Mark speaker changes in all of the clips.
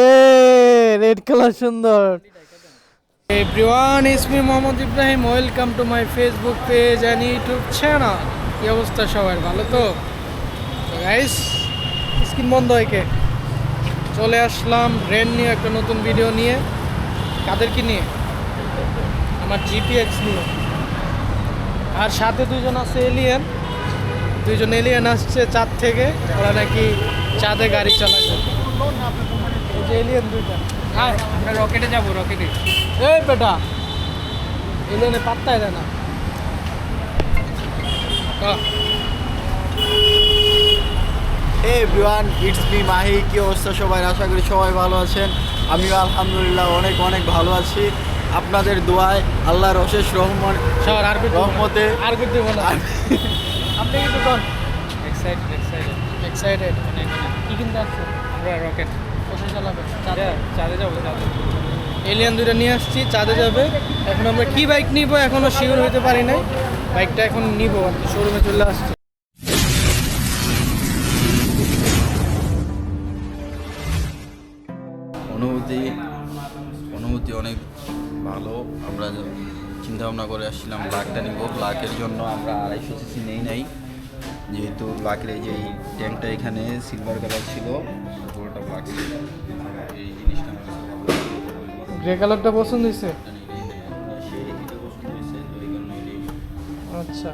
Speaker 1: এ red colour সুন্দর। Everyone is me Mohammad Ibrahim welcome to my Facebook page and YouTube channel কি অবস্থা সবার? ভালো তো? গাইস স্ক্রিন বন্ধ হয়কে চলে আসলাম রেন নিয়ে একটা নতুন ভিডিও নিয়ে। কাদেরকে নিয়ে? আমার জিপিএক্স নিয়ে। আর সাথে দুজন আছে এলিয়েন দুইজন এলিয়েন আসছে চাঁদ থেকে। ওরা নাকি চাঁদে গাড়ি চালাবে এই যে এলিয়েন দুইটা।
Speaker 2: হ্যাঁ আমরা রকেটে যাব রকেটে
Speaker 1: এই বেটা এলিয়েনে পাত্তাই দেয় না। আহ,
Speaker 3: hey everyone it's me Mahi কি অবস্থা সবাই? আশা করি সবাই ভালো আছেন। আমিও আলহামদুলিল্লাহ অনেক অনেক ভালো আছি। আপনাদের দোয়ায় আল্লাহর অশেষ রহমান
Speaker 1: আর
Speaker 3: রহমতে
Speaker 1: আর বিট দেবো না আপনি কোন
Speaker 2: এক্সাইটেড এক্সাইটেড
Speaker 1: এক্সাইটেড কি কিনতে আসছে
Speaker 2: আমরা রকেট
Speaker 1: চাঁদে।
Speaker 2: চাঁদে যাব চাঁদে।
Speaker 1: এলিয়ান দুইটা নিয়ে আসছি চাঁদে যাবে। এখন আমরা কি বাইক নিব এখনও শিওর হতে পারি নাই। বাইকটা এখন নিব শোরুমে চলে আসছি।
Speaker 4: অনুভূতি অনুভূতি অনেক ভালো। আমরা চিন্তা ভাবনা করে আসছিলাম ব্লাকটা নিব। ব্লাকের জন্য আমরা আড়াইশো সিসি নেই নাই। যেহেতু ব্লাকের এই যে এই ট্যাঙ্কটা এখানে সিলভার কালার ছিল পুরোটা ছিল এই জিনিসটা।
Speaker 1: গ্রে কালারটা পছন্দ হয়েছে?
Speaker 4: এই কারণে এটাই
Speaker 1: আচ্ছা।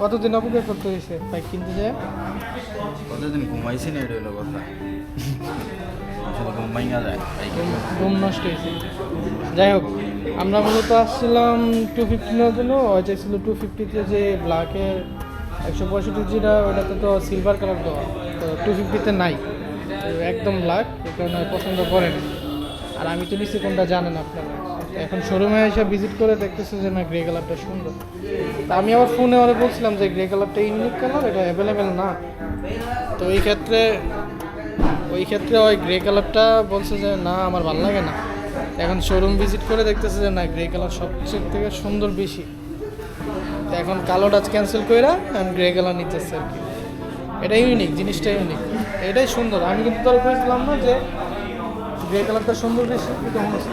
Speaker 1: কতদিন অপেক্ষা করতে হয়েছে বাইক কিনতে যায়?
Speaker 4: কতদিন ঘুমাইছি না এটা হলো কথা। ঘুমাই না যায়
Speaker 1: ঘুম নষ্ট হয়েছে। যাই হোক আমরা মূলত আসছিলাম টু ফিফটিনের জন্য ওই চাইছিল টু ফিফটিতে যে ব্ল্যাকের একশো পঁয়ষট্টি যেটা ওটাতে তো সিলভার কালার দেওয়া। তো টু ফিফটিতে নাই। একদম ব্ল্যাক কারণে পছন্দ করেন। আর আমি তো নিশ্চয়ই কোনটা জানেন আপনারা। এখন শোরুমে এসে ভিজিট করে দেখতেছে যে না গ্রে কালারটা সুন্দর। তা আমি আবার ফোনে ওরা বলছিলাম যে গ্রে কালারটা ইউনিক কালার এটা অ্যাভেলেবেল না। তো এই ক্ষেত্রে, ওই ক্ষেত্রে ওই গ্রে কালারটা বলছে যে, না, আমার ভালো লাগে না। এখন শোরুম ভিজিট করে দেখতেছে যে, না গ্রে কালার সবচেয়ে থেকে সুন্দর বেশি। তো এখন কালোটা ক্যান্সেল করে এখন গ্রে কালার নিতেছে আর কি। এটা ইউনিক জিনিসটা ইউনিক এটাই সুন্দর। আমি কিন্তু তোর করেছিলাম না যে গ্রে কালারটা সুন্দর বেশি হচ্ছে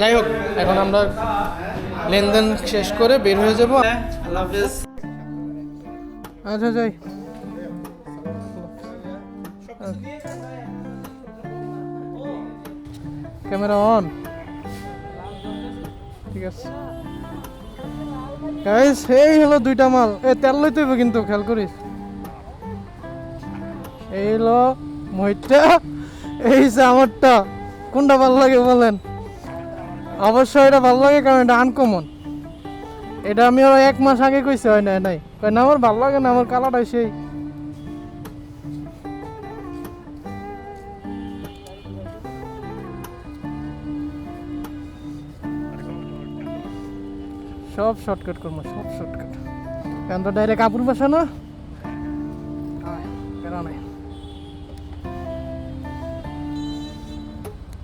Speaker 1: যাই হোক এখন আমরা লেনদেন শেষ করে বের হয়ে যাব। আচ্ছা যাই। Camera on. ঠিক আছে। গাইস এই হলো দুইটা মাল। এ, তেল লই তুইব কিন্তু, খেয়াল করিস। এই হলো মহিটটা এই যে আমারটা। কোনটা ভালো লাগে বলেন? অবশ্যই এটা ভালো লাগে, কারণ এটা আনকমন এটা আমি এক মাস আগে কইছি, হয় নাই নাই। না, আমার ভালো লাগে না, আমার কালারটা সেই। সব শর্টকাট করব সব শর্টকাট কেন তো ডাইরেক্ট কাপড় বাসা না? আয়, প্যারা নাই।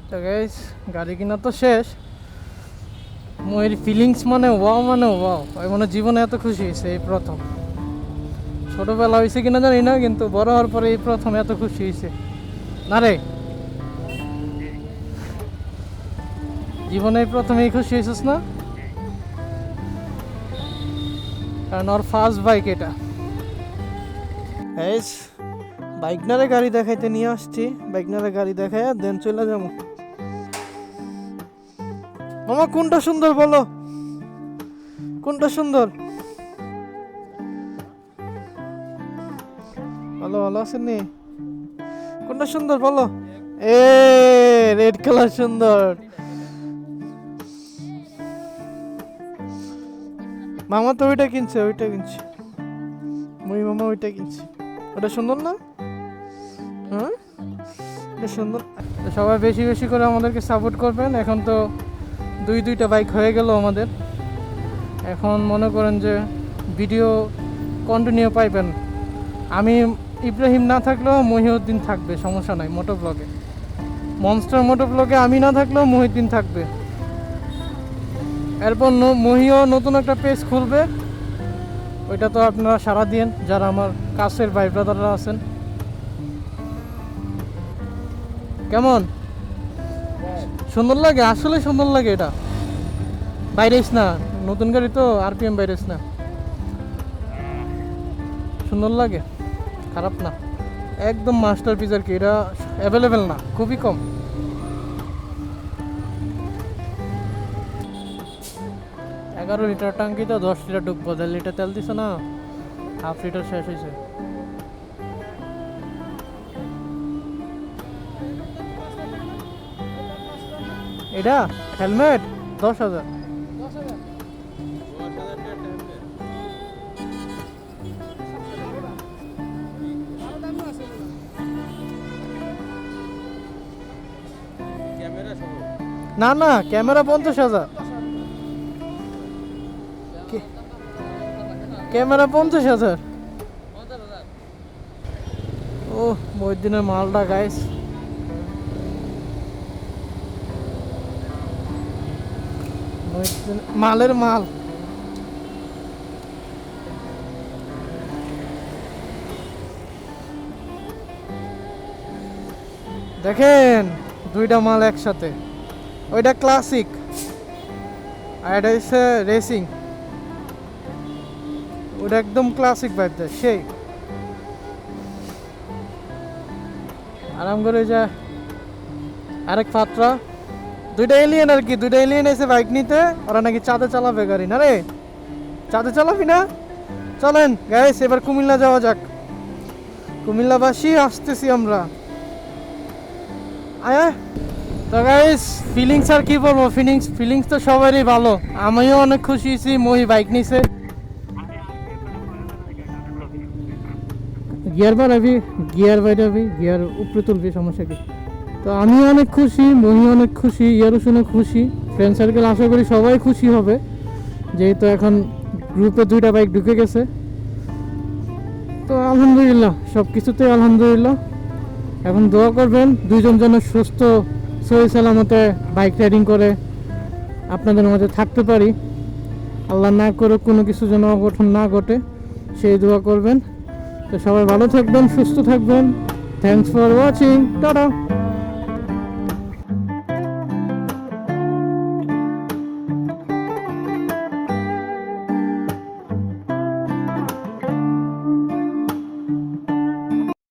Speaker 1: তো গাইস গাড়ি কিনা তো শেষ। ময়ের ফিলিংস মানে ওয়াও মানে ওয়াও মানে জীবনে এত খুশি হয়েছে এই প্রথম। ছোটবেলা হয়েছে কিনা জানি না কিন্তু বড় হওয়ার পরে এই প্রথম এত খুশি হয়েছে। না রে। জীবনে এই প্রথম এই খুশি হয়েছিস না? ওর ফার্স্ট বাইক এটা। এই বাইকনারে গাড়ি দেখাইতে নিয়ে আসছি। বাইকনারে গাড়ি দেখায় দেন চলে যাব। মামা, কোনটা সুন্দর বলো? কোনটা সুন্দর? ভালো ভালো আছেন নি? কোনটা সুন্দর বলো? এ রেড কালার সুন্দর। মামা তো ওইটা কিনছে ওইটা কিনছে। মুই মামা ওইটা কিনছে। ওটা সুন্দর না? হ্যাঁ? সুন্দর। সবাই বেশি বেশি করে আমাদেরকে সাপোর্ট করবেন। এখন তো দুই দুইটা বাইক হয়ে গেল আমাদের। এখন মনে করেন যে ভিডিও কন্টিনিউ পাইবেন। আমি ইব্রাহিম না থাকলেও মহিউদ্দিন থাকবে, সমস্যা নাই মোটো ব্লগে মনস্টার মোটো ব্লগে আমি না থাকলেও মহিউদ্দিন থাকবে। এরপর মহিও নতুন একটা পেজ খুলবে। ওইটা তো আপনারা সারা দিন যারা আমার কাছের ভাই ব্রাদাররা আছেন। কেমন? সুন্দর লাগে? আসলে সুন্দর লাগে এটা। বাইরেস না। নতুন গাড়ি তো আরপিএম বাইরেস না। সুন্দর লাগে? খারাপ না। একদম মাস্টার পিস আর কি। এটা অ্যাভেলেবেল না। খুবই কম। এগারো লিটার টাঙ্কি তো, দশ লিটার ঢুকবো দেড় লিটার তেল দিছে না? হাফ লিটার শেষ হয়েছে এটা? হেলমেট? দশ হাজার। না না, ক্যামেরা পঞ্চাশ হাজার। ক্যামেরা পঞ্চাশ হাজার। ও মহিদ্দিনের মালটা গাইস মালের মাল। দেখেন, দুইটা মাল একসাথে। ওইটা ক্লাসিক আর এটা হচ্ছে রেসিং ওটা একদম ক্লাসিক বাইক দেয়, সেই। আরাম করে যা আরেক পাত্রা দুইটা এলিয়েন আর কি, দুইটা এলিয়েন এসে বাইক নিতে, ওরা নাকি চাঁদে চালাবে গাড়ি, না রে? চাঁদে চালাবি না? চলেন গাইস এবার কুমিল্লা যাওয়া যাক। কুমিল্লাবাসী, আসতেছি আমরা। আয়া তো গাইস ফিলিংস আর কি বলব? ফিলিংস ফিলিংস তো সবারই ভালো। আমিও অনেক খুশি হয়েছি, মহি বাইক নিছে। গিয়ার বাড়াবি গিয়ার বাড়াবি, গিয়ার উপরে তুলবি, সমস্যা কি? তো আমি অনেক খুশি মহি অনেক খুশি ইয়ারও শুনে খুশি ফ্রেন্ড সার্কেল আশা করি সবাই খুশি হবে। যেহেতু এখন গ্রুপে দুইটা বাইক ঢুকে গেছে। তো আলহামদুলিল্লাহ সব কিছুতেই আলহামদুলিল্লাহ। এখন দোয়া করবেন, দুইজন যেন সুস্থ, সহি সালামতে বাইক রাইডিং করে। আপনাদের মাঝে থাকতে পারি। আল্লাহ না করে কোনো কিছু যেন অঘটন না ঘটে, সেই দোয়া করবেন। তো সবাই ভালো থাকবেন সুস্থ থাকবেন। Thanks for watching tata.